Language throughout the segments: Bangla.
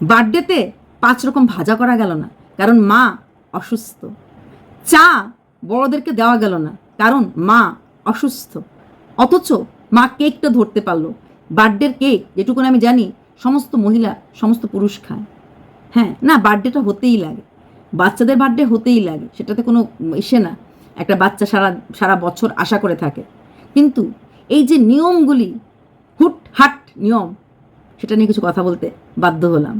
বার্থডেতে পাঁচ রকম ভাজা করা গেল না, কারণ মা অসুস্থ। চা বড়দেরকে দেওয়া গেল না, কারণ মা অসুস্থ। অথচ মা কেকটা ধরতে পারল। বার্থডের কেক, যেটুকুন আমি জানি, সমস্ত মহিলা, সমস্ত পুরুষ খায়। হ্যাঁ না, বার্থডেটা হতেই লাগে। বাচ্চাদের বার্থডে হতেই লাগে, সেটাতে কোনো ইসে না। একটা বাচ্চা সারা সারা বছর আশা করে থাকে। কিন্তু এই যে নিয়মগুলি হুট হাট নিয়ম, সেটা নিয়ে কিছু কথা বলতে বাধ্য হলাম।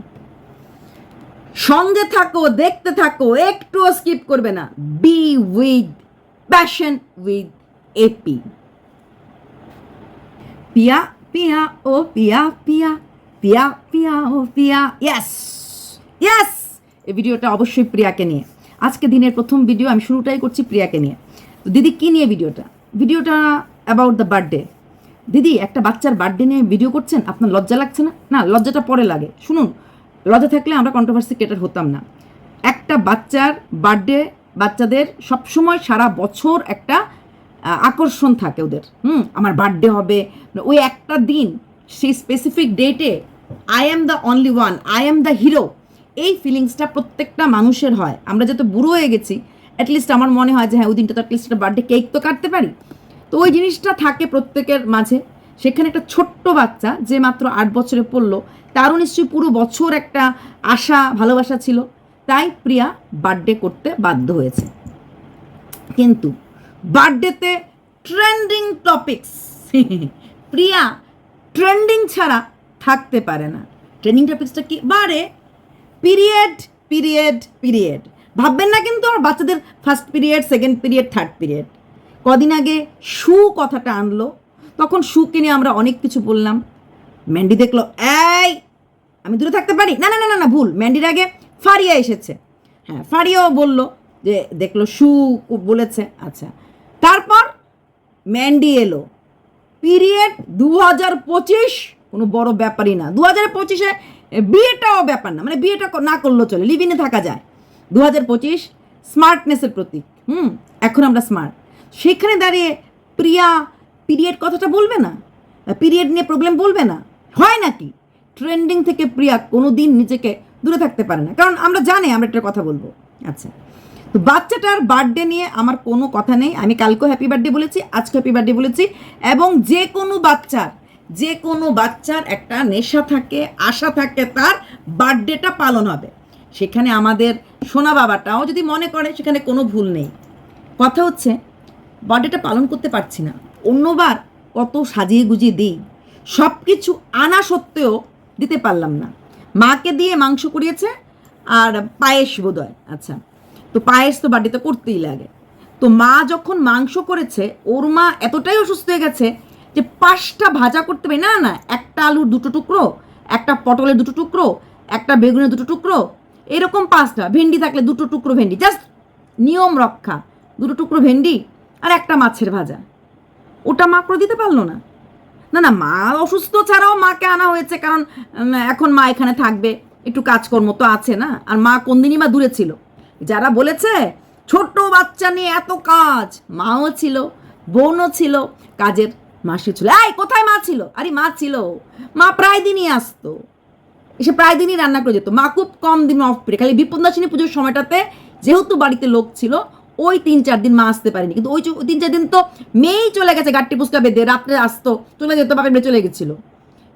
সঙ্গে থাকো, দেখতে থাকো, একটুও স্কিপ করবে না। বি উইথ প্যাশন উইথ এপি পিয়া পিয়া, ও পিয়া পিয়া পিয়া পিয়া, ও পিয়া ইয়াস ইয়াস এই ভিডিওটা অবশ্যই প্রিয়াকে নিয়ে। আজকে দিনের প্রথম ভিডিও আমি শুরুটাই করছি প্রিয়াকে নিয়ে। দিদি, কী নিয়ে ভিডিওটা ভিডিওটা অ্যাবাউট দ্য বার্থডে দিদি, একটা বাচ্চার বার্থডে নিয়ে ভিডিও করছেন, আপনার লজ্জা লাগছে না? না, লজ্জাটা পরে লাগে। শুনুন, লজ্জা থাকলে আমরা কন্ট্রোভার্সি ক্রিয়েটার হতাম না। একটা বাচ্চার বার্থডে বাচ্চাদের সবসময় সারা বছর একটা আকর্ষণ থাকে ওদের। হুম, আমার বার্থডে হবে। ওই একটা দিন, সেই স্পেসিফিক ডেটে I am the only one I am the hero এই ফিলিংসটা প্রত্যেকটা মানুষের হয়। আমরা যত বুড়ো হয়ে গেছি অ্যাটলিস্ট আমার মনে হয় যে হ্যাঁ ওই দিনটা তো অ্যাটলিস্ট বার্থডে কেক তো কাটতে পারি। তো ওই জিনিসটা থাকে প্রত্যেকের মাঝে। সেখানে একটা ছোট্ট বাচ্চা যে মাত্র আট বছরে পড়ল, তারও নিশ্চয়ই পুরো বছর একটা আশা, ভালোবাসা ছিল। তাই প্রিয়া বার্থডে করতে বাধ্য হয়েছে। কিন্তু বার্থডেতে ট্রেন্ডিং টপিকস প্রিয়া ট্রেন্ডিং ছাড়া থাকতে পারে না। ট্রেন্ডিং টপিক্সটা কি? বারে পিরিয়ড পিরিয়ড পিরিয়ড ভাববেন না কিন্তু আমার বাচ্চাদের first period second period third period কদিন আগে সু কথাটা আনলো। তখন শুকে নিয়ে আমরা অনেক কিছু বললাম। ম্যান্ডি দেখল, এই, আমি দূরে থাকতে পারি? না না না না না, ভুল। ম্যান্ডির আগে ফারিয়া এসেছে। হ্যাঁ ফারিয়াও বলল যে, দেখল সু বলেছে। আচ্ছা তারপর ম্যান্ডি এলো। পিরিয়ড দু হাজার পঁচিশ, কোনো বড় ব্যাপারই না। দু হাজার পঁচিশে বিয়েটাও ব্যাপার না মানে বিয়েটা না করলেও চলে লিভিনে থাকা যায়। দু হাজার পঁচিশ, স্মার্টনেসের প্রতীক। হুম, এখন আমরা স্মার্ট। সেখানে দাঁড়িয়ে প্রিয়া পিরিয়ড কথাটা বলবে না? পিরিয়ড নিয়ে প্রবলেম বলবে না? হয় নাকি? ট্রেন্ডিং থেকে প্রিয়া কোনো দিন নিজেকে দূরে থাকতে পারে না। কারণ আমরা জানি, আমরা একটা কথা বলব। আচ্ছা। তো বাচ্চাটার বার্থডে নিয়ে আমার কোনো কথা নেই। আমি কালকেও হ্যাপি বার্থডে বলেছি আজকে হ্যাপি বার্থডে বলেছি। এবং যে কোনো বাচ্চার, যে কোনো বাচ্চার একটা নেশা থাকে, আশা থাকে, তার বার্থডেটা পালন হবে। সেখানে আমাদের সোনা বাবাটাও যদি মনে করে, সেখানে কোনো ভুল নেই। কথা হচ্ছে বার্থডেটা পালন করতে পারছি না। অন্যবার কত সাজিয়ে গুজিয়ে দিই। সব কিছু আনা সত্ত্বেও দিতে পারলাম না। মাকে দিয়ে মাংস করিয়েছে আর পায়েস বোধহয়। আচ্ছা তো পায়েস তো বাড়িতে করতেই লাগে। তো মা যখন মাংস করেছে, ওর মা এতটাই অসুস্থ হয়ে গেছে যে পাঁচটা ভাজা করতে পারে না না, একটা আলুর দুটো টুকরো, একটা পটলের দুটো টুকরো, একটা বেগুনের দুটো টুকরো, এরকম পাঁচটা। ভেন্ডি থাকলে দুটো টুকরো ভেন্ডি। জাস্ট নিয়ম রক্ষা। দুটো টুকরো ভেন্ডি আর একটা মাছের ভাজা। ওটা মা করে দিতে পারল না। না না, মা অসুস্থ ছাড়াও মাকে আনা হয়েছে, কারণ এখন মা এখানে থাকবে, একটু কাজকর্ম তো আছে না? আর মা কোন দিনই বা দূরে ছিল? যারা বলেছে ছোট বাচ্চা নিয়ে এত কাজ মাও ছিল, বোনও ছিল, কাজের মাসি ছিল। এই, কোথায় মা ছিল? আরে, মা ছিল। মা প্রায় দিনই আসতো। এসে প্রায় দিনই রান্না করে যেত। মা খুব কম দিন অফ পিরিয়ড, খালি বিপন্দাসিনী পুজোর সময়টাতে, যেহেতু বাড়িতে লোক ছিল ওই তিন চার দিন মা আসতে পারেনি। কিন্তু ওই তিন চার দিন তো মেয়েই চলে গেছে গাট্টি পুস্কা বেঁধে, রাত্রে আসতো, চলে যেত, বাপের মেয়ে চলে গেছিল।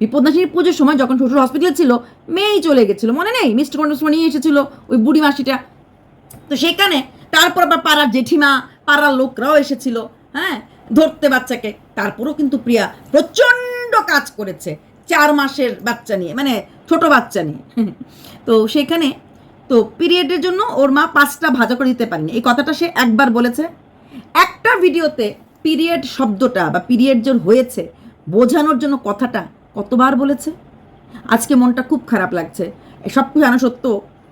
বিপদাসিনী পুজোর সময় যখন শ্বশুর হসপিটাল ছিল, মেয়েই চলে গেছিল। মনে নেই? মিষ্টি কন্ডস নিয়ে এসেছিল ওই বুড়ি মাসিটা। তো সেখানে তারপর আবার পাড়ার জেঠিমা, পাড়ার লোকরাও এসেছিল হ্যাঁ? ধরতে বাচ্চাকে। তারপরও কিন্তু প্রিয়া প্রচণ্ড কাজ করেছে, চার মাসের বাচ্চা নিয়ে মানে ছোট বাচ্চা নিয়ে। তো সেখানে তো পিরিয়ডের জন্য ওর মা পাঁচটা ভাজা করে দিতে পারেনি। এই কথাটা সে একবার বলেছে। একটা ভিডিওতে পিরিয়ড শব্দটা বা পিরিয়ড যে হয়েছে, বোঝানোর জন্য কথাটা কতবার বলেছে? আজকে মনটা খুব খারাপ লাগছে। সব কিছু জানা সত্য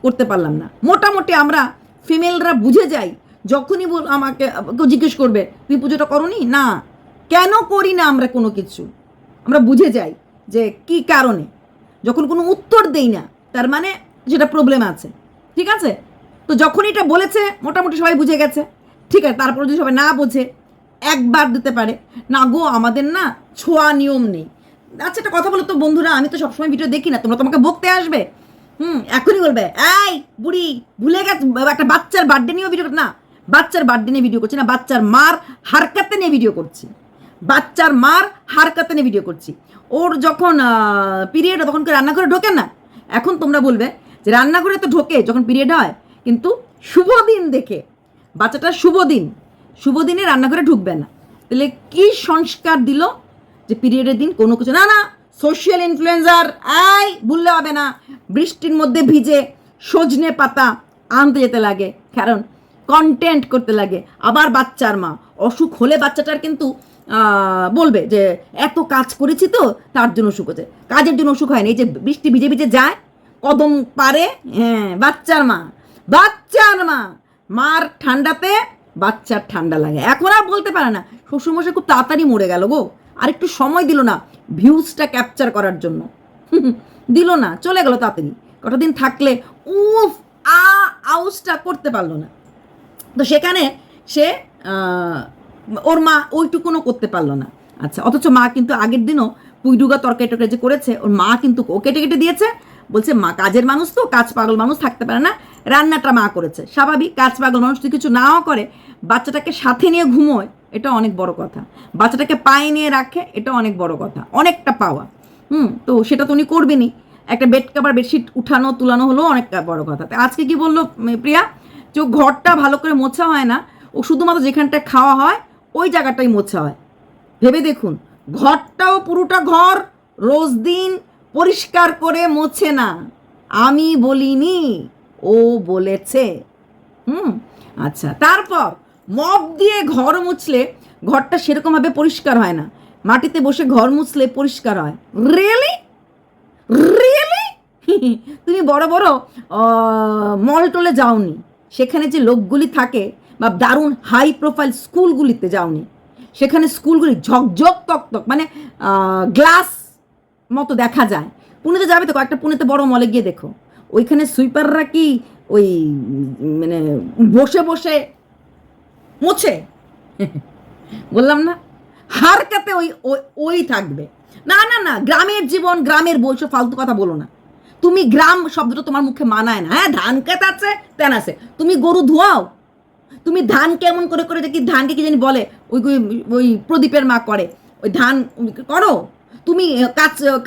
করতে পারলাম না। মোটামুটি আমরা ফিমেলরা বুঝে যাই, যখনই বল আমাকে কেউ জিজ্ঞেস করবে, তুমি পুজোটা করনি? না। কেন করি না আমরা কোনো কিছু? আমরা বুঝে যাই যে কি কারণে। যখন কোনো উত্তর দেই না, তার মানে যেটা প্রবলেম আছে। ঠিক আছে? তো যখন এটা বলেছে, মোটামুটি সবাই বুঝে গেছে। ঠিক আছে, তারপরে যদি সবাই না বোঝে, একবার দিতে পারে। না গো, আমাদের না ছোঁয়া নিয়ম নেই। আচ্ছা একটা কথা বলো তো বন্ধুরা, আমি তো সবসময় ভিডিও দেখি না, তোমরা তোমাকে বকতে আসবে? হুম, এখনই বলবে, এই বুড়ি, ভুলে গেছে, একটা বাচ্চার বার্থডে নিয়েও ভিডিও না, বাচ্চার বার্থডে নিয়ে ভিডিও করছি না, বাচ্চার মার হারকাতে নিয়ে ভিডিও করছি। বাচ্চার মার হারকাতে নিয়ে ভিডিও করছি। ওর যখন পিরিয়ড তখন রান্নাঘরে ঢোকে না? এখন তোমরা বলবে যে রান্নাঘরে তো ঢোকে যখন পিরিয়ড হয়, কিন্তু শুভ দিন দেখে, বাচ্চাটার শুভ দিন, শুভ দিনে রান্নাঘরে ঢুকবে না। তাহলে কি সংস্কার দিল যে পিরিয়ডের দিন কোনো কিছু? না না সোশ্যাল ইনফ্লুয়েন্সার আই ভুললে হবে না। বৃষ্টির মধ্যে ভিজে সজনে পাতা আনতে যেতে লাগে, কারণ কন্টেন্ট করতে লাগে। আবার বাচ্চার মা, অসুখ হলে বাচ্চাটার কিন্তু বলবে যে, এত কাজ করেছি তো, তার জন্য অসুখ হচ্ছে। কাজের জন্য অসুখ হয়নি এই যে বৃষ্টি ভিজে ভিজে যায় কদম পারে হ্যাঁ বাচ্চার মা। বাচ্চার মা। মার ঠান্ডাতে বাচ্চার ঠান্ডা লাগে। এখন আর বলতে পারে না। শ্বশুরমশাই খুব তাড়াতাড়ি মরে গেল গো। আর একটু সময় দিল না ভিউজটা ক্যাপচার করার জন্য। দিল না, চলে গেল তাড়াতাড়ি। কটা দিন থাকলে উফ, আ আউসটা করতে পারল না। তো সেখানে সে ওর মা ওইটুকুনও করতে পারল না। আচ্ছা অথচ মা কিন্তু আগের দিনও পুইডুগা তরকারি টরকারি যে করেছে, ওর মা কিন্তু ও কেটে কেটে দিয়েছে। বলছে, মা, কাজের মানুষ তো, কাজ পাগল মানুষ থাকতে পারে না। রান্নাটা মা করেছে। স্বাভাবিক, কাজ পাগল মানুষ যদি কিছু নাও করে। বাচ্চাটাকে সাথে নিয়ে ঘুমোয়, এটা অনেক বড় কথা। বাচ্চাটাকে পায়ে নিয়ে রাখে, এটা অনেক বড় কথা। অনেকটা পাওয়া। হুম, তো সেটা তো উনি করবেনই। একটা বেড কাভার বেডশিট উঠানো, তুলানো হলো অনেকটা বড় কথা। আজকে কি বলল প্রিয়া? যে ঘরটা ভালো করে মোছা হয় না, ও শুধুমাত্র যেখানটা খাওয়া হয়, ওই জায়গাটাই মোছা হয়। ভেবে দেখুন, ঘরটাও পুরোটা ঘর, রোজ দিন পরিষ্কার করে মোছে না। আমি বলিনি, ও বলেছে। হুম আচ্ছা তারপর মপ দিয়ে ঘর মুছলে ঘরটা সেরকমভাবে পরিষ্কার হয় না। মাটিতে বসে ঘর মুছলে পরিষ্কার হয়। রিয়েলি রিয়েলি তুমি বড় বড় মল টলে যাওনি। সেখানে যে লোকগুলি থাকে বা দারুণ হাই প্রোফাইল স্কুলগুলিতে যাওনি। সেখানে স্কুলগুলি ঝকঝক তকতক মানে গ্লাস মতো দেখা যায়। পুনেতে যাবে তো কয়েকটা পুনেতে বড় মলে গিয়ে দেখো। ওইখানে সুইপাররা কি ওই মানে বসে বসে মোছে? বললাম না। হার কাতে ওই, ওই- থাকবে। না না না, গ্রামের জীবন, গ্রামের সব ফালতু কথা বলো না। তুমি গ্রাম শব্দটা তোমার মুখে মানায় না। হ্যাঁ ধান খেত আছে, তেন আছে। তুমি গরু ধোয়াও। তুমি ধান কেমন করে করে দেখি, ধানকে কি জানি বলে ওই- ওই প্রদীপের মা করে। ওই ধান করো। তুমি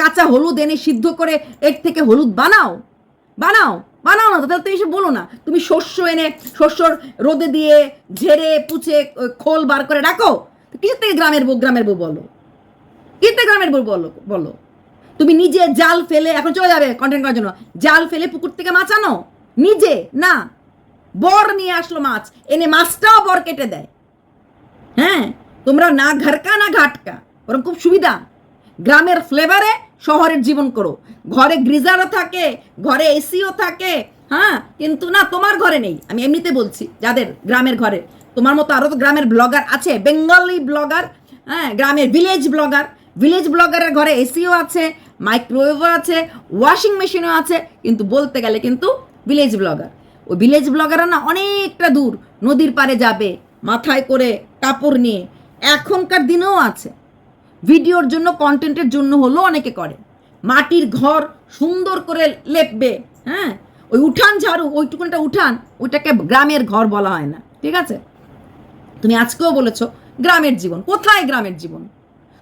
কাঁচা হলুদ এনে সিদ্ধ করে এর থেকে হলুদ বানাও। বানাও বানাও না তাহলে তুমি এসে বলো না। তুমি শস্য এনে, শস্যর রোদে দিয়ে ঝেড়ে, পুছে খোল বার করে রাখো। কিসের থেকে গ্রামের বউ গ্রামের বউ বলো? কিসের গ্রামের বউ বলো বলো? তুমি নিজে জাল ফেলে, এখন চলে যাবে কন্টেন্ট করার জন্য। জাল ফেলে পুকুর থেকে মাছ আনো? নিজে? না। বর নিয়ে আসলো মাছ, এনে মাছটাও বর কেটে দেয়। হ্যাঁ তোমরা না ঘরকা না ঘাটকা, ওরকম খুব সুবিধা। গ্রামের ফ্লেভারে শহরের জীবন করো। ঘরে গ্রিজারও থাকে, ঘরে এসিও থাকে হ্যাঁ? কিন্তু না, তোমার ঘরে নেই। আমি এমনিতে বলছি, যাদের গ্রামের ঘরে। তোমার মতো আরও তো গ্রামের ব্লগার আছে, বেঙ্গলি ব্লগার হ্যাঁ? গ্রামের ভিলেজ ব্লগার। ভিলেজ ব্লগারের ঘরে এসিও আছে মাইক্রোওয়েভও আছে ওয়াশিং মেশিনও আছে, কিন্তু বলতে গেলে কিন্তু ভিলেজ ব্লগার। ওই ভিলেজ ব্লগাররা না অনেকটা দূর, নদীর পাড়ে যাবে, মাথায় করে কাপড় নিয়ে। এখনকার দিনেও আছে। ভিডিওর জন্য কন্টেন্টের জন্য হলো অনেকে করে। মাটির ঘর সুন্দর করে লেপবে হ্যাঁ? ওই উঠান ঝাড়ু, ওইটুকুনটা উঠান, ওইটাকে গ্রামের ঘর বলা হয় না, ঠিক আছে? তুমি আজকেও বলেছ, গ্রামের জীবন। কোথায় গ্রামের জীবন?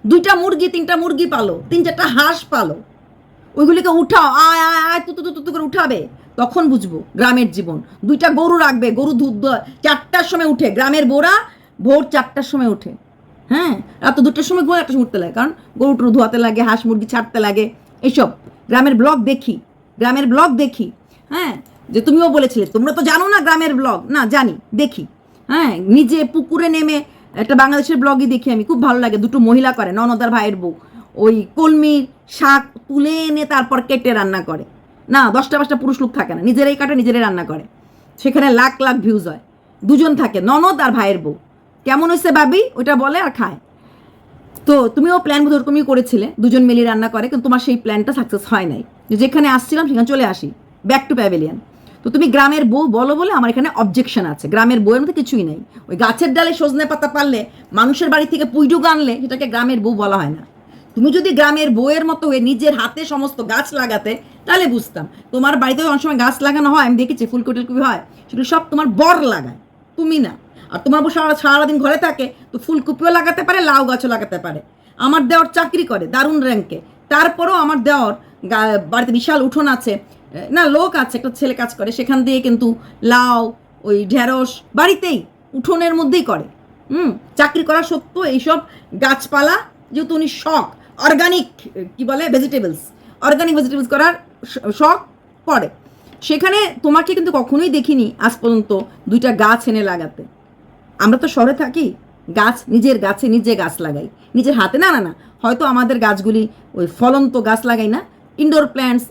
দুইটা মুরগি, তিনটা মুরগি পালো, তিন চারটা হাঁস পালো। ওইগুলিকে উঠাও, আয় আয় আয় তুতু তুতু তুতু করে উঠাবে। তখন বুঝব গ্রামের জীবন। দুইটা গরু রাখবে, গরু দুধ। চারটার সময় উঠে। গ্রামের বোরা ভোর চারটার সময় উঠে হ্যাঁ রাত দুটোর সময় ঘুরে একটা উঠতে লাগে, কারণ গরু টরু ধোয়াতে লাগে, হাঁস মুরগি ছাড়তে লাগে, এইসব। গ্রামের ব্লগ দেখি, গ্রামের ব্লগ দেখি হ্যাঁ যে তুমিও বলেছিলে, তোমরা তো জানো না গ্রামের ব্লগ, না, জানি, দেখি হ্যাঁ নিজে পুকুরে নেমে একটা বাংলাদেশের ব্লগই দেখি আমি, খুব ভালো লাগে, দুটো মহিলা করে, ননদার ভাইয়ের বউ, ওই কলমির শাক তুলে এনে তারপর কেটে রান্না করে, না, দশটা পাঁচটা পুরুষ লোক থাকে না, নিজেরাই কাটে, নিজেরাই রান্না করে, সেখানে লাখ লাখ ভিউজ হয়, দুজন থাকে, ননদ আর ভাইয়ের বউ কেমন হয়েছে ভাবি? ওইটা বলে আর খায়। তো তুমিও প্ল্যান বোধ ওরকমই করেছিলে, দুজন মিলে রান্না করে, কিন্তু তোমার সেই প্ল্যানটা সাকসেস হয় নাই। যেখানে আসছিলাম, সেখানে চলে আসি। ব্যাক টু প্যাভিলিয়ন তো তুমি গ্রামের বউ বলো বলে আমার এখানে অবজেকশন আছে। গ্রামের বউয়ের মধ্যে কিছুই নেই। ওই গাছের ডালে সজনে পাতা পারলে, মানুষের বাড়ি থেকে পুইডুক আনলে, সেটাকে গ্রামের বউ বলা হয় না। তুমি যদি গ্রামের বউয়ের মতো হয়ে নিজের হাতে সমস্ত গাছ লাগাতে, তাহলে বুঝতাম। তোমার বাড়িতে অনেক সময় গাছ লাগানো হয়, আমি দেখেছি টুলকপি হয়, সেগুলো সব তোমার বর লাগায়। তুমি না। আর তোমার বউ সারা সারাদিন ঘরে থাকে, তো ফুলকপিও লাগাতে পারে, লাউ গাছও লাগাতে পারে। আমার দেওয়ার চাকরি করে, দারুণ র্যাঙ্কে তারপরেও আমার দেওয়ার বাড়িতে বিশাল উঠোন আছে না, লোক আছে, একটা ছেলে কাজ করে, সেখান দিয়ে কিন্তু লাউ, ওই ঢেঁড়স, বাড়িতেই, উঠোনের মধ্যেই করে। হুম, চাকরি করা সত্ত্বেও এইসব গাছপালা যেহেতু উনি শখ অর্গানিক কি বলে ভেজিটেবলস অর্গানিক ভেজিটেবলস করার শখ করে সেখানে তোমাকে কিন্তু কখনোই দেখিনি আজ পর্যন্ত দুইটা গাছ এনে লাগাতে। আমরা তো শহরে থাকি, গাছ, নিজের গাছে নিজে গাছ লাগাই। নিজের হাতে, না না না, হয়তো আমাদের গাছগুলি ওই ফলন্ত গাছ লাগাই না। ইনডোর প্ল্যান্টস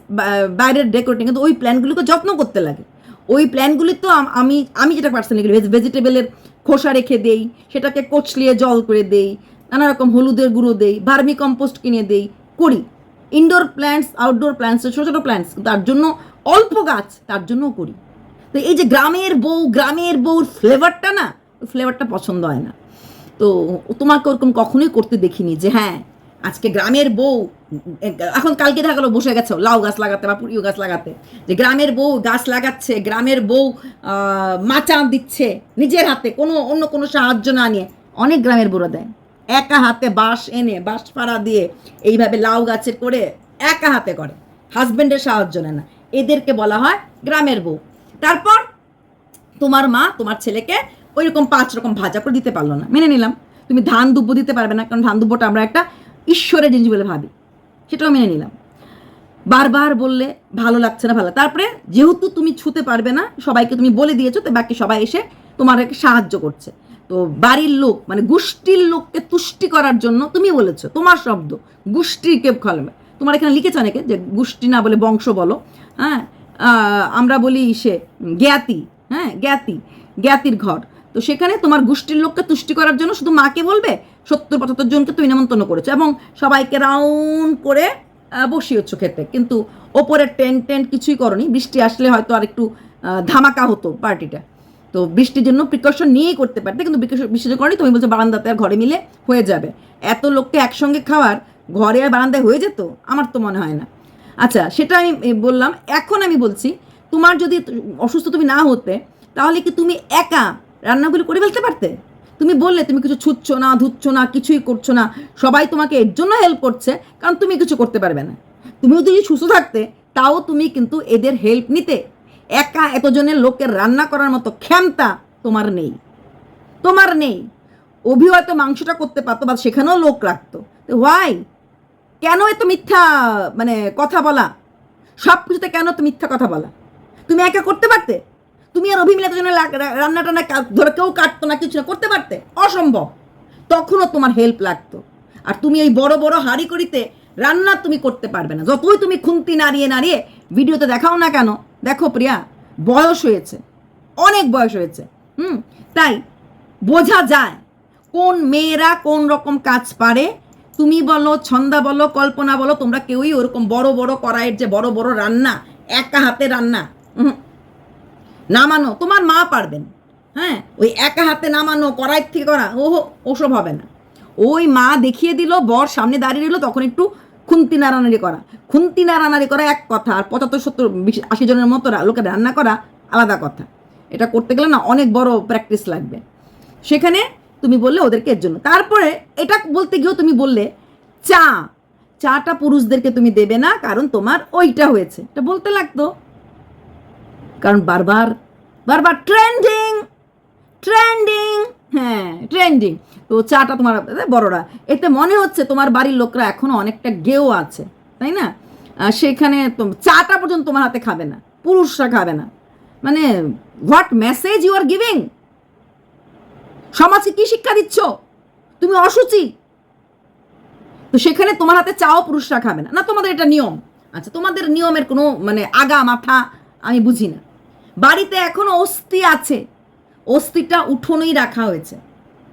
বাইরের ডেকোরেটিং কিন্তু ওই প্ল্যান্টগুলিকে যত্ন করতে লাগে। ওই প্ল্যান্টগুলি তো আমি আমি যেটা পার্সোনালি ভেজিটেবলের খোসা রেখে দেই, সেটাকে কোচলিয়ে জল করে দেই, নানা রকম হলুদের গুঁড়ো দেই ভার্মি কম্পোস্ট কিনে দেই, করি। ইনডোর প্ল্যান্টস আউটডোর প্ল্যান্টস ছোটো ছোটো প্ল্যান্টস তার জন্য অল্প গাছ, তার জন্যও করি। তো এই যে গ্রামের বউ, গ্রামের বউর ফ্লেভারটা না ফ্লেভারটা পছন্দ হয় না। তো তোমাকে ওরকম কখনোই করতে দেখিনি যে হ্যাঁ আজকে গ্রামের বউ, এখন কালকে দেখা গেলো, বসে গেছো, লাউ গাছ লাগাতে বা পুরিও গাছ লাগাতে। যে গ্রামের বউ গাছ লাগাচ্ছে, গ্রামের বউ মাচা দিচ্ছে নিজের হাতে, কোনো, অন্য কোনো সাহায্য না নিয়ে। অনেক গ্রামের বউরা দেয়। একা হাতে বাঁশ এনে, বাঁশ পাড়া দিয়ে এইভাবে লাউ গাছের করে একা হাতে করে। হাজব্যান্ডের সাহায্য নেয় না। এদেরকে বলা হয় গ্রামের বউ। তারপর তোমার মা, তোমার ছেলেকে ওই রকম পাঁচ রকম ভাজা করে দিতে পারল না। মেনে নিলাম। তুমি ধান দুব্বো দিতে পারবে না, কারণ ধান দুব্বোটা আমরা একটা ঈশ্বরের জিনিস বলে ভাবি। সেটাও মেনে নিলাম। বারবার বললে ভালো লাগছে না, ভালো তারপরে যেহেতু তুমি ছুতে পারবে না, সবাইকে তুমি বলে দিয়েছ, তো বাকি সবাই এসে তোমার সাহায্য করছে। তো বাড়ির লোক মানে গোষ্ঠীর লোককে তুষ্টি করার জন্য তুমি বলেছ, তোমার শব্দ গোষ্ঠীকে খলবে তোমার এখানে লিখেছো অনেকে যে গোষ্ঠী না বলে বংশ বলো। হ্যাঁ আমরা বলি সে জ্ঞাতি হ্যাঁ জ্ঞাতি, জ্ঞাতির ঘর। তো সেখানে তোমার গোষ্ঠীর লোককে তুষ্টি করার জন্য শুধু মাকে বলবে? সত্তর পঁচাত্তর জনকে তুমি নেমন্তন্ন করেছ এবং সবাইকে রাউন্ড করে বসিয়েছো খেতে। কিন্তু ওপরে টেন্ট টেন্ট কিছুই করনি। বৃষ্টি আসলে হয়তো আর একটু ধামাকা হতো পার্টিটা। তো বৃষ্টির জন্য প্রিকশন নিয়েই করতে পারতে, কিন্তু প্রিকশন বৃষ্টি করনি। তুমি বলছো বারান্দাতে আর ঘরে মিলে হয়ে যাবে। এত লোককে একসঙ্গে খাওয়ার, ঘরে আর বারান্দায় হয়ে যেত? আমার তো মনে হয় না। আচ্ছা সেটা আমি বললাম। এখন আমি বলছি, তোমার যদি অসুস্থ তুমি না হতে, তাহলে কি তুমি একা রান্নাগুলি করে ফেলতে পারতে? তুমি বললে তুমি কিছু ছুটছো না, ধুচ্ছ না, কিছুই করছ না। সবাই তোমাকে এর জন্য হেল্প করছে, কারণ তুমি কিছু করতে পারবে না। তুমিও যদি সুস্থ থাকতে, তাও তুমি কিন্তু এদের হেল্প নিতে। একা এতজনের লোকের রান্না করার মতো ক্ষমতা তোমার নেই। তোমার নেই। অভি হয়তো মাংসটা করতে পারতো বা সেখানেও লোক রাখতো। ওয়াই কেন এত মিথ্যা মানে কথা বলা? সব কিছুতে কেন এত মিথ্যা কথা বলা? তুমি একা করতে পারতে? তুমি আর অভিমিলার জন্য রান্না টান্না ধরে কেউ কাটতো না, কিছু না, করতে পারতে? অসম্ভব। তখনও তোমার হেল্প লাগতো। আর তুমি এই বড় বড় হাঁড়ি করিতে রান্না তুমি করতে পারবে না। যতই তুমি খুন্তি নাড়িয়ে নাড়িয়ে ভিডিওতে দেখাও না কেন, দেখো প্রিয়া, বয়স হয়েছে। অনেক বয়স হয়েছে। হুম? তাই বোঝা যায় কোন মেয়েরা কোন রকম কাজ পারে। তুমি বলো, ছন্দা বলো, কল্পনা বলো, তোমরা কেউই ওরকম বড় বড় কড়াইয়ের যে বড় বড় রান্না, একা হাতে রান্না। নামানো, তোমার মা পারবেন হ্যাঁ ওই একা হাতে নামানো কড়াইয়ের থেকে করা, ওহো, ওসব হবে না। ওই মা দেখিয়ে দিল, বর সামনে দাঁড়িয়ে রইল, তখন একটু খুন্তি নাড়ানাড়ি করা। খুন্তি নাড়ানাড়ি করা এক কথা, আর পঁচাত্তর, সত্তর আশি জনের মতো লোকের রান্না করা আলাদা কথা। এটা করতে গেলে না অনেক বড় প্র্যাকটিস লাগবে। সেখানে তুমি বললে ওদেরকে এর জন্য। তারপরে এটা বলতে গিয়েও তুমি বললে, চা। চাটা পুরুষদেরকে তুমি দেবে না, কারণ তোমার ওইটা হয়েছে। এটা বলতে লাগতো কারণ বারবার বারবার ট্রেন্ডিং ট্রেন্ডিং হ্যাঁ ট্রেন্ডিং তো চাটা তোমার বড়রা, এতে মনে হচ্ছে তোমার বাড়ির লোকরা এখনও অনেকটা গেও আছে, তাই না? সেখানে চাটা পর্যন্ত তোমার হাতে খাবে না, পুরুষরা খাবে না। মানে what message you are giving সমাজকে কি শিক্ষা দিচ্ছ? তুমি অসুচি। তো সেখানে তোমার হাতে চাও পুরুষরা খাবে না। না, তোমাদের এটা নিয়ম। আচ্ছা তোমাদের নিয়মের কোনো মানে আগা মাথা আমি বুঝি না। বাড়িতে এখনও অস্থি আছে। অস্থিটা উঠোনেই রাখা হয়েছে।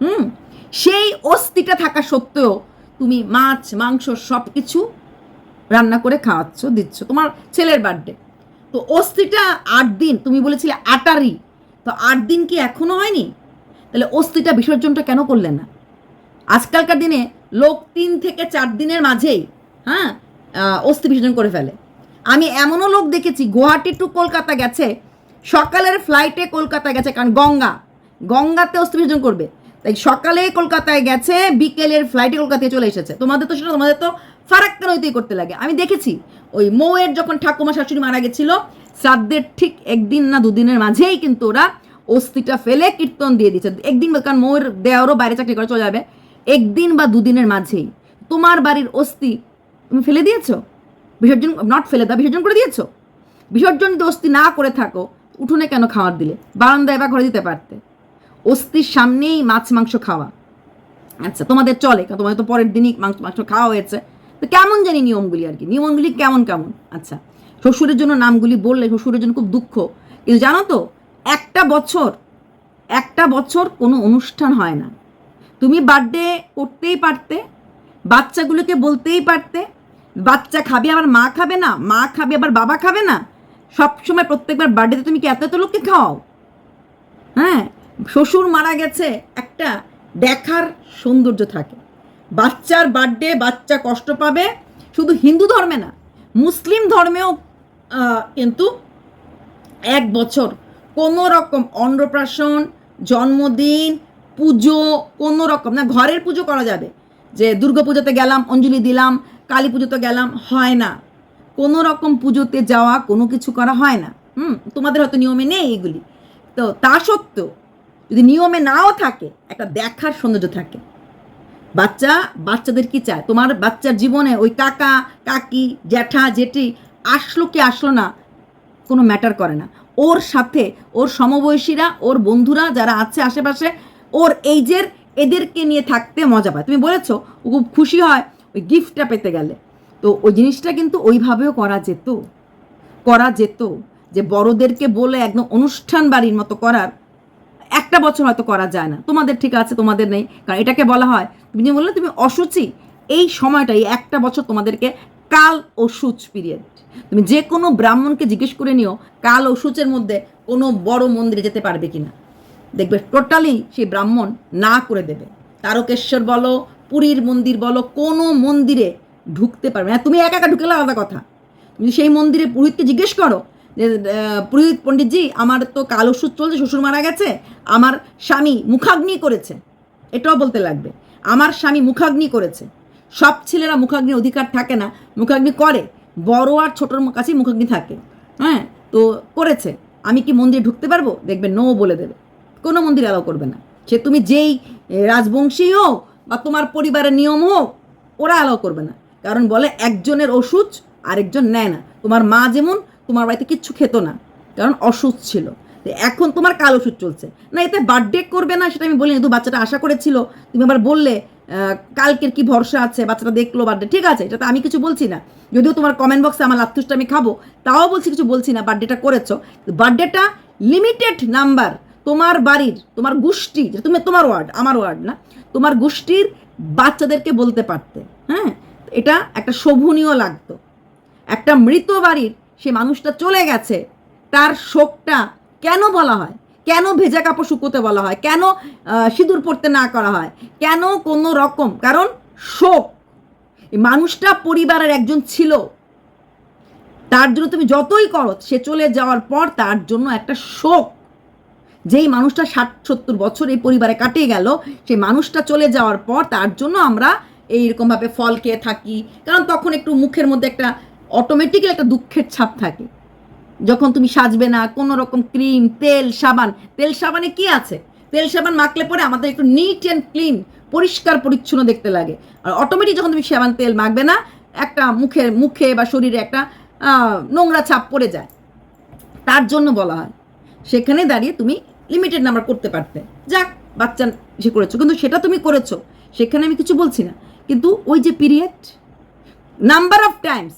হুম? সেই অস্থিটা থাকা সত্ত্বেও তুমি মাছ, মাংস সব কিছু রান্না করে খাওয়াচ্ছ, দিচ্ছ। তোমার ছেলের বার্থডে। তো অস্থিটা আট দিন, তুমি বলেছিলে আটারি। তো আট দিন কি এখনও হয়নি? তাহলে অস্থিটা বিসর্জনটা কেন করলে না? আজকালকার দিনে লোক তিন থেকে চার দিনের মাঝেই হ্যাঁ অস্থি বিসর্জন করে ফেলে। আমি এমনও লোক দেখেছি, গুয়াহাটি টু কলকাতা গেছে, সকালের ফ্লাইটে কলকাতা গেছে, কারণ গঙ্গা, গঙ্গাতে অস্থি বিসর্জন করবে। তাই সকালে কলকাতায় গেছে, বিকেলের ফ্লাইটে কলকাতায় চলে এসেছে। তোমাদের তো সেটা, তোমাদের তো ফারাক্কা নদীতেই করতে লাগে। আমি দেখেছি, ওই মৌয়ের যখন ঠাকুমা শাশুড়ি মারা গেছিল, শ্রাদ্ধের ঠিক একদিন না দুদিনের মাঝেই কিন্তু ওরা অস্থিটা ফেলে কীর্তন দিয়ে দিচ্ছে একদিন কারণ মৌয়ের দেওয়ারও বাইরে চাকরি করে চলে যাবে। একদিন বা দুদিনের মাঝেই, তোমার বাড়ির অস্থি তুমি ফেলে দিয়েছ? বিসর্জন নট ফেলে দাও, বিসর্জন করে দিয়েছ? বিসর্জন যদি অস্থি না করে থাকো, উঠোনে কেন খাওয়ার দিলে? বারান্দায় বা ঘরে দিতে পারতে। অস্থির সামনেই মাছ, মাংস খাওয়া। আচ্ছা তোমাদের চলে তোমাদের তো পরের দিনই মাংস মাংস খাওয়া হয়েছে। তো কেমন জানি নিয়মগুলি আর কি, নিয়মগুলি কেমন কেমন? আচ্ছা শ্বশুরের জন্য নামগুলি বললে শ্বশুরের জন্য খুব দুঃখ। কিন্তু জানো তো, একটা বছর একটা বছর কোনো অনুষ্ঠান হয় না। তুমি বার্থডে করতেই পারতে, বাচ্চাগুলোকে বলতেই পারতে বাচ্চা খাবে আবার মা খাবে না, মা খাবে, আবার বাবা খাবে না? সবসময় প্রত্যেকবার বার্থডেতে তুমি কি এত এত লোককে খাওয়াও? হ্যাঁ শ্বশুর মারা গেছে, একটা দেখার সৌন্দর্য থাকে। বাচ্চার বার্থডে বাচ্চা কষ্ট পাবে, শুধু হিন্দু ধর্মে না, মুসলিম ধর্মেও কিন্তু এক বছর কোনো রকম অন্নপ্রাশন, জন্মদিন, পুজো, কোনো রকম না, ঘরের পুজো করা যাবে। যে দুর্গা পুজোতে গেলাম, অঞ্জলি দিলাম কালী পুজোতে গেলাম, হয় না। কোনো রকম পুজোতে যাওয়া, কোনো কিছু করা হয় না। হুম, তোমাদের হয়তো নিয়মে নেই এগুলি তো তা সত্ত্বেও যদি নিয়মে নাও থাকে, একটা দেখার সৌন্দর্য থাকে। বাচ্চা, বাচ্চাদের কি চায়? তোমার বাচ্চার জীবনে ওই কাকা, কাকি, জ্যাঠা, জেঠি আসলো কি আসলো না, কোনো ম্যাটার করে না। ওর সাথে ওর সমবয়সীরা, ওর বন্ধুরা যারা আছে আশেপাশে, ওর এইজের এদেরকে নিয়ে থাকতে মজা পায়। তুমি বলেছ খুব খুশি হয়। ওই গিফটটা পেতে গেলে। তো ওই জিনিসটা কিন্তু ওইভাবেও করা যেত। করা যেত যে বড়দেরকে বলে একদম অনুষ্ঠান বাড়ির মতো করার। একটা বছর হয়তো করা যায় না। তোমাদের ঠিক আছে, তোমাদের নেই। কারণ এটাকে বলা হয়, তুমি যে বললে, তুমি অসুচি। এই সময়টা এই একটা বছর তোমাদেরকে কাল ও সূচ পিরিয়ড তুমি যে কোনো ব্রাহ্মণকে জিজ্ঞেস করে নিও, কাল ও সূচের মধ্যে কোনো বড় মন্দিরে যেতে পারবে কিনা। দেখবে টোটালি সেই ব্রাহ্মণ না করে দেবে। তারকেশ্বর বলো পুরীর মন্দির বলো, কোনো মন্দিরে ঢুকতে পারবে না। তুমি একা একা ঢুকলে আলাদা কথা। তুমি সেই মন্দিরে পুরোহিতকে জিজ্ঞেস করো যে পুরোহিত পণ্ডিতজি, আমার তো কাল ওষুধ চলছে, শ্বশুর মারা গেছে, আমার স্বামী মুখাগ্নি করেছে, এটাও বলতে লাগবে। আমার স্বামী মুখাগ্নি করেছে। সব ছেলেরা মুখাগ্নির অধিকার থাকে না, মুখাগ্নি করে। বড় আর ছোটোর কাছেই মুখাগ্নি থাকে। হ্যাঁ তো করেছে। আমি কি মন্দিরে ঢুকতে পারব? দেখবে নো বলে দেবে। কোনো মন্দির অ্যালাউ করবে না। সে তুমি যেই রাজবংশী হোক বা তোমার পরিবারের নিয়ম হোক, ওরা অ্যালাউ করবে না। কারণ বলে একজনের ওষুধ আরেকজন নেয় না। তোমার মা যেমন তোমার বাড়িতে কিচ্ছু খেত না, কারণ অসুস্থ ছিল। এখন তোমার কাল ওষুধ চলছে। না, এতে বার্থডে করবে না, সেটা আমি বলিনি তো বাচ্চাটা আশা করেছিল। তুমি আবার বললে কালকের কি ভরসা আছে? বাচ্চাটা দেখল বার্থডে ঠিক আছে, এটা তো আমি কিছু বলছি না। যদিও তোমার কমেন্ট বক্সে আমার লাত্তুসটা আমি খাব, তাও বলছি কিছু বলছি না বার্থডেটা করেছ। বার্থডেটা লিমিটেড নাম্বার তোমার বাড়ির, তোমার গোষ্ঠী তুমি তোমার ওয়ার্ড, আমার ওয়ার্ড না, তোমার গোষ্ঠীর বাচ্চাদেরকে বলতে পারতে হ্যাঁ? এটা একটা শোভনীয় লাগতো। একটা মৃত বাড়ির সে মানুষটা চলে গেছে, তার শোকটা কেন বলা হয়? কেন ভেজা কাপড় শুকোতে বলা হয়? কেন সিঁদুর পড়তে না করা হয়? কেন কোনো রকম? কারণ শোক। মানুষটা পরিবারের একজন ছিল। তার জন্য তুমি যতই করো, সে চলে যাওয়ার পর তার জন্য একটা শোক। যেই মানুষটা ষাট সত্তর বছর এই পরিবারে কাটিয়ে গেল, সেই মানুষটা চলে যাওয়ার পর তার জন্য আমরা এইরকমভাবে ফল খেয়ে থাকি। কারণ তখন একটু মুখের মধ্যে একটা অটোমেটিক্যালি একটা দুঃখের ছাপ থাকে। যখন তুমি সাজবে না, কোনো রকম ক্রিম তেল, সাবান, তেল সাবানে কি আছে? তেল সাবান মাখলে পরে আমাদের একটু নিট অ্যান্ড ক্লিন পরিষ্কার, পরিচ্ছন্ন দেখতে লাগে। আর অটোমেটিক যখন তুমি সাবান, তেল মাখবে না, একটা মুখের, মুখে বা শরীরে একটা নোংরা ছাপ পড়ে যায়। তার জন্য বলা হয়, সেখানে দাঁড়িয়ে তুমি লিমিটেড নাম্বার করতে পারতে। যাক, বাচ্চা সে করেছ। কিন্তু সেটা তুমি করেছ। সেখানে আমি কিছু বলছি না। কিন্তু ওই যে পিরিয়ড নাম্বার অফ টাইমস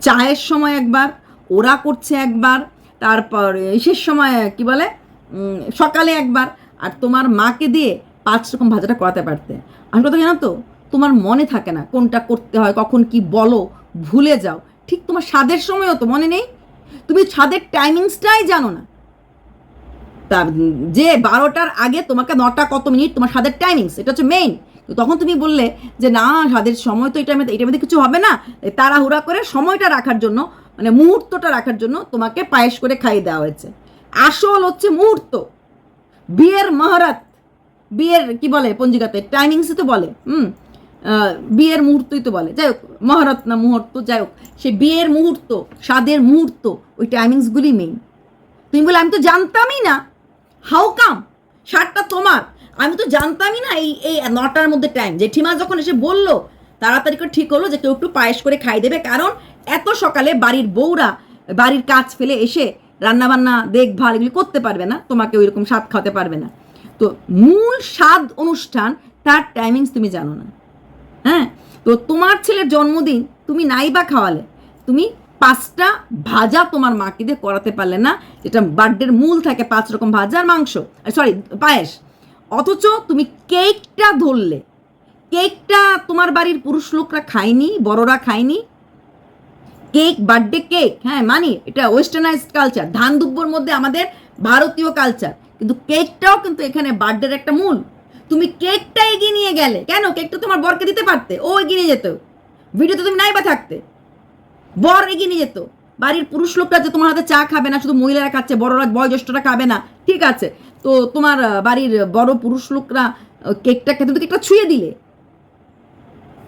চায়ের সময় একবার, ওরা করছে একবার, তারপর শেষ সময়, কি বলে সকালে একবার, আর তোমার মাকে দিয়ে পাঁচ রকম ভাজাটা করাতে পারতে। আমি কথা জানো তো, তোমার মনে থাকে না কোনটা করতে হয়, কখন কি বলো, ভুলে যাও। ঠিক তোমার স্বাদের সময়ও তো মনে নেই। তুমি স্বাদের টাইমিংসটাই জানো না। তা, যে বারোটার আগে তোমাকে নটা কত মিনিট তোমার স্বাদের টাইমিংস এটা হচ্ছে মেইন তখন তুমি বললে যে, না তাদের সময় তো এটা এটা মধ্যে কিছু হবে না। তাড়াহুড়া করে সময়টা রাখার জন্য মানে মুহূর্তটা রাখার জন্য তোমাকে পায়েস করে খাইয়ে দেওয়া হয়েছে। আসল হচ্ছে মুহূর্ত। বিয়ের মহারাত। বিয়ের কি বলে পঞ্জিকাতে? টাইমিংসই তো বলে, হুম? বিয়ের মুহূর্তই তো বলে। যাই হোক, মহারত না মুহূর্ত, যাই হোক। সে বিয়ের মুহূর্ত স্বাদের মুহূর্ত, ওই টাইমিংসগুলি মেইন তুমি বলে আমি তো জানতামই না। হাউ কাম শার্টটা তোমার? আমি তো জানতামই না এই এই নটার মধ্যে টাইম জেঠিমা যখন এসে বলল, তাড়াতাড়ি করে ঠিক হলো যে কেউ একটু পায়েস করে খাই দেবে, কারণ এত সকালে বাড়ির বউরা, বাড়ির কাজ ফেলে এসে রান্নাবান্না, দেখভাল এগুলি করতে পারবে না, তোমাকে ওইরকম স্বাদ খাওয়াতে পারবে না। তো মূল স্বাদ অনুষ্ঠান, তার টাইমিংস তুমি জানো না। হ্যাঁ? তো তোমার ছেলের জন্মদিন তুমি নাই বা খাওয়ালে। তুমি পাঁচটা ভাজা তোমার মাকে দিয়ে করাতে পারলে না, যেটা বার্থডের মূল থাকে পাঁচ রকম ভাজা আর মাংস। সরি পায়েস। অথচ তুমি কেকটা ধরলে। কেকটা তোমার বাড়ির পুরুষ লোকরা খায়নি, বড়রা খায়নি। কেক, বার্থডে কেক হ্যাঁ মানি এটা ওয়েস্টার্নাইজড কালচার ধান দুব্বর মধ্যে আমাদের ভারতীয় কালচার কিন্তু কেকটাও কিন্তু এখানে বার্থডের একটা মূল। তুমি কেকটা এগিয়ে নিয়ে গেলে। কেন? কেকটা তোমার বরকে দিতে পারতে। ও এগিয়ে নিয়ে যেত। ভিডিওতে তুমি নাই বা থাকতে। বর এগিয়ে নিয়ে যেত। বাড়ির পুরুষ লোকরা যে তোমার হাতে চা খাবে না, শুধু মহিলারা খাচ্ছে, বড়রা বয়োজ্যেষ্ঠরা খাবে না, ঠিক আছে? তো তোমার বাড়ির বড় পুরুষ লোকরা কেকটা খেতে তো কেকটা ছুঁয়ে দিলে।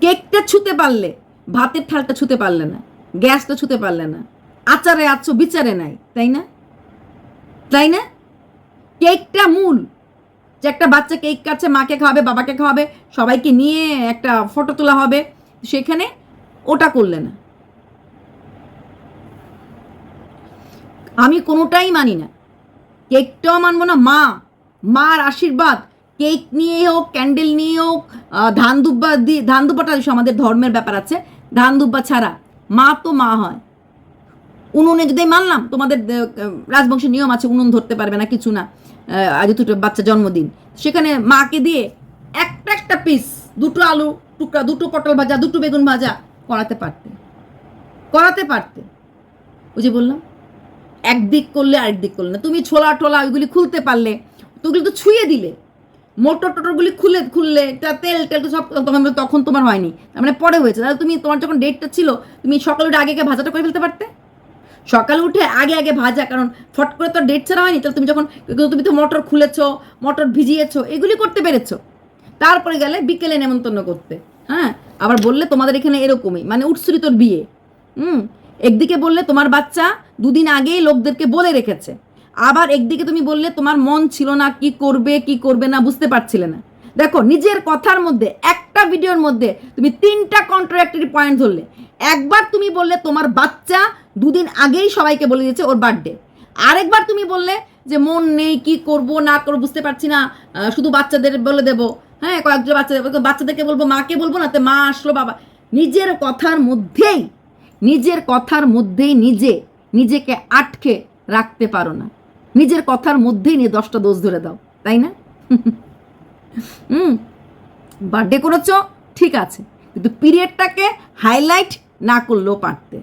কেকটা ছুঁতে পারলে, ভাতের থালটা ছুঁতে পারলে না, গ্যাসটা ছুঁতে পারলে না, আচারে আছো, বিচারে নাই, তাই না? তাই না? কেকটা মূল, যে একটা বাচ্চা কেক কাটছে, মাকে খাওয়াবে, বাবাকে খাওয়াবে, সবাইকে নিয়ে একটা ফটো তোলা হবে, সেখানে ওটা করলে না। আমি কোনোটাই মানি না। কেকটাও মানবো না, মা, মার আশীর্বাদ। কেক নিয়ে হোক, ক্যান্ডেল নিয়ে হোক ধান দুব্বা দিয়ে ধান দুব্বাটা অবশ্য আমাদের ধর্মের ব্যাপার আছে। ধান দুব্বা ছাড়া মা তো মা হয়। উনুনে যদি মানলাম, তোমাদের রাজবংশের নিয়ম আছে, উনুন ধরতে পারবে না, কিছু না আজ দুটো বাচ্চা জন্মদিন। সেখানে মাকে দিয়ে একটা একটা পিস দুটো আলু টুকরা, দুটো পটল ভাজা, দুটো বেগুন ভাজা করাতে পারতে। করাতে পারতে। ওই যে বললাম একদিক করলে আরেক দিক করলে না। তুমি ছোলা টোলা ওইগুলি খুলতে পারলে, তো ওগুলি তো ছুঁয়ে দিলে। মোটর টোটরগুলি খুলে খুললে, তা তেল টেল তো সব তখন তখন তোমার হয়নি। তার মানে পরে হয়েছে। তাহলে তুমি তোমার যখন ডেটটা ছিল, তুমি সকালে উঠে আগে আগে ভাজাটা করে ফেলতে পারতে? সকালে উঠে আগে আগে ভাজা, কারণ ফট করে তো ডেট ছাড়া হয়নি। তাহলে তুমি যখন তুমি তো মটর খুলেছো, মটর ভিজিয়েছো, এগুলি করতে পেরেছ। তারপরে গেলে বিকেলে নেমন্তন্ন করতে। হ্যাঁ? আবার বললে তোমাদের এখানে এরকমই মানে উৎসরি তোর বিয়ে। হুম? একদিকে বললে তোমার বাচ্চা, দুদিন আগেই লোকদেরকে বলে রেখেছে। আবার একদিকে তুমি বললে তোমার মন ছিল না, কি করবে কি করবে না, বুঝতে পারছিলে না। দেখো, নিজের কথার মধ্যে, একটা ভিডিওর মধ্যে তুমি তিনটা কন্ট্রাক্টরি পয়েন্ট ধরলে। একবার তুমি বললে তোমার বাচ্চা দুদিন আগেই সবাইকে বলে দিয়েছে ওর বার্থডে আরেকবার তুমি বললে যে মন নেই, কি করব, না করব, বুঝতে পারছি না শুধু বাচ্চাদের বলে দেবো। হ্যাঁ কয়েকজন বাচ্চাদের, বাচ্চাদেরকে বলব, মাকে বলব, না তো মা আসলো, বাবা। নিজের কথার মধ্যেই নিজের কথার মধ্যেই নিজে, নিজেকে আটকে রাখতে পারো না। নিজের কথার মধ্যেই নিয়ে দশটা দোষ ধরে দাও, তাই না? হুম বার্থডে করেছ, ঠিক আছে। কিন্তু পিরিয়ডটাকে হাইলাইট না করলেও পারতে।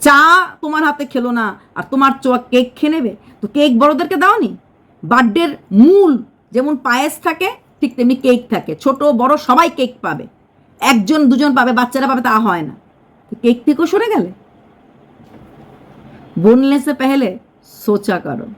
চা তোমার হাতে খেলো না, আর তোমার চোয়া কেক খেয়ে নেবে, তো কেক বড়দেরকে দাওনি? বার্থডের মূল যেমন পায়েস থাকে, ঠিক তেমনি কেক থাকে। ছোট, বড় সবাই কেক পাবে। একজন, দুজন পাবে, বাচ্চারা পাবে, তা হয় না। কেক থেকেও সরে গেলে? বোনলেসে পেহলে সোচা কারণ